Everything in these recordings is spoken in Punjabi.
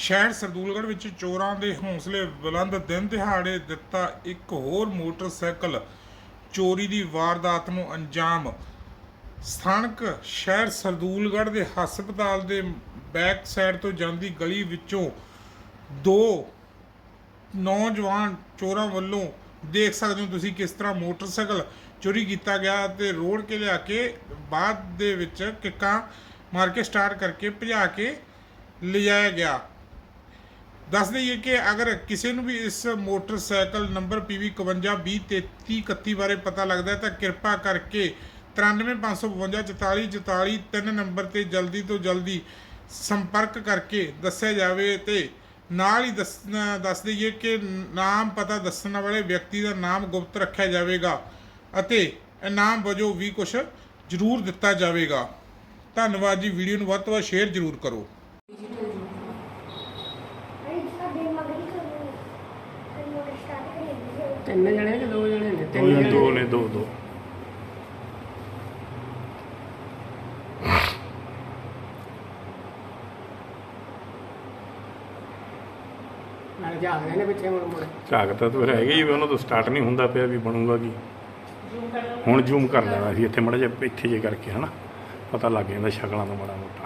ਸ਼ਹਿਰ ਸਰਦੂਲਗੜ੍ਹ ਵਿੱਚ ਚੋਰਾਂ ਦੇ ਹੌਸਲੇ ਬੁਲੰਦ ਦਿਨ ਦਿਹਾੜੇ ਦਿੱਤਾ ਇੱਕ ਹੋਰ ਮੋਟਰਸਾਈਕਲ। ਚੋਰੀ ਦੀ ਵਾਰਦਾਤ ਨੂੰ ਅੰਜਾਮ। ਸਥਾਨਕ ਸ਼ਹਿਰ ਸਰਦੂਲਗੜ੍ਹ ਦੇ ਹਸਪਤਾਲ ਦੇ ਬੈਕ ਸਾਈਡ ਤੋਂ ਜਾਂਦੀ ਗਲੀ ਵਿੱਚੋਂ ਦੋ ਨੌਜਵਾਨ ਚੋਰਾਂ ਵੱਲੋਂ ਦੇਖ ਸਕਦੇ ਹੋ ਤੁਸੀਂ ਕਿਸ ਤਰ੍ਹਾਂ ਮੋਟਰਸਾਈਕਲ ਚੋਰੀ ਕੀਤਾ ਗਿਆ ਤੇ ਰੋੜ ਕੇ ਲਿਆ ਕੇ ਬਾਅਦ ਦੇ ਵਿੱਚ ਕਿੱਕਾਂ ਮਾਰ ਕੇ ਸਟਾਰਟ ਕਰਕੇ ਭਜਾ ਕੇ ਲਿਜਾਇਆ ਗਿਆ। ਦੱਸ ਦਈਏ ਕਿ ਅਗਰ ਕਿਸੇ ਨੂੰ ਵੀ ਇਸ ਮੋਟਰਸਾਈਕਲ ਨੰਬਰ PV 51203331 ਬਾਰੇ ਪਤਾ ਲੱਗਦਾ ਹੈ, ਤਾਂ ਕਿਰਪਾ ਕਰਕੇ 9355544444 ਤਿੰਨ ਨੰਬਰ ਤੇ ਜਲਦੀ ਤੋਂ ਜਲਦੀ ਸੰਪਰਕ ਕਰਕੇ ਦੱਸਿਆ ਜਾਵੇ ਤੇ ਨਾਲ ਹੀ ਦੱਸ ਦੱਸ ਦਈਏ ਕਿ ਨਾਮ ਪਤਾ ਦੱਸਣ ਵਾਲੇ ਵਿਅਕਤੀ ਦਾ ਨਾਮ ਗੁਪਤ ਰੱਖਿਆ ਜਾਵੇਗਾ ਅਤੇ ਇਨਾਮ ਵਜੋਂ ਵੀ ਕੁਝ ਜ਼ਰੂਰ ਦਿੱਤਾ ਜਾਵੇਗਾ। ਧੰਨਵਾਦ ਜੀ, ਵੀਡੀਓ ਨੂੰ ਵੱਧ ਤੋਂ ਵੱਧ ਸ਼ੇਅਰ ਜ਼ਰੂਰ ਕਰੋ। ਤਿੰਨ ਜਣੇ ਕਿ ਦੋ ਜਣੇ ਨੇ? ਦੋ ਦੋ ਨੇ ਦੋ ਦੋ। ਨਾਲ ਜਾ ਗਏ ਨੇ ਪਿੱਛੇ ਮੁੜ ਮੁੜ। ਝਾਕ ਤਾਂ ਫਿਰ ਹੈਗਾ ਹੀ ਵੀ ਉਹਨਾਂ ਤੋਂ ਸਟਾਰਟ ਨਹੀਂ ਹੁੰਦਾ ਪਿਆ ਵੀ ਬਣੂਗਾ ਕੀ। ਹੁਣ ਜ਼ੂਮ ਕਰ ਲੈਣਾ ਸੀ ਇੱਥੇ ਮੜਾ ਜਿਹਾ ਇੱਥੇ ਜੇ ਕਰਕੇ ਹਨਾ। ਪਤਾ ਲੱਗ ਜਾਂਦਾ ਸ਼ਕਲਾਂ ਤੋਂ ਬੜਾ ਮੋਟਾ।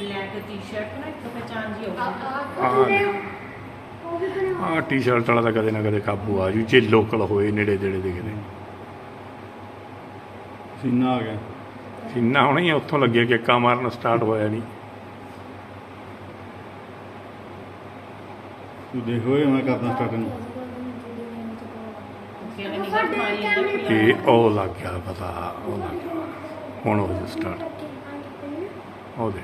ਬਲੈਕ ਟੀ-ਸ਼ਰਟ ਨਾ ਇੱਕ ਪਹਿਚਾਨ ਜੀ ਉਹ ਆਹ ਟੀ-ਸ਼ਰਟ ਵਾਲਾ ਤਾਂ ਕਦੇ ਨਾ ਕਦੇ ਕਾਬੂ ਆ ਜੂ ਜੇ ਲੋਕਲ ਹੋਏ ਨੇੜੇ ਦੇੜੇ ਦੇ ਕਿਤੇ। ਸੀਨਾ ਆ ਗਿਆ। ਸਿੰਨਾ ਹੋਣਾ ਹੀ ਆ, ਉੱਥੋਂ ਲੱਗੇ ਕਿੱਕਾ ਮਾਰਨ ਸਟਾਰਟ ਹੋਇਆ ਨਹੀਂ। ਤੂੰ ਦੇਖੋ ਇਹ ਮੈਂ ਕਰਦਾ ਸਟਾਰਟ ਨੂੰ ਇਹ ਉਹ ਲੱਗ ਗਿਆ ਪਤਾ ਉਹ ਲੱਗ ਗਿਆ। ਹੁਣ ਹੋ ਜਾ ਸਟਾਰਟ ਉਹ ਦੇ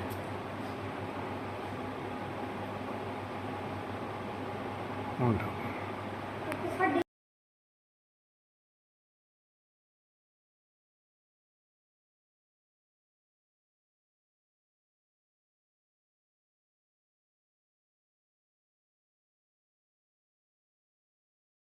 ਹੁਣ ਲੱਗ ਗਿਆ।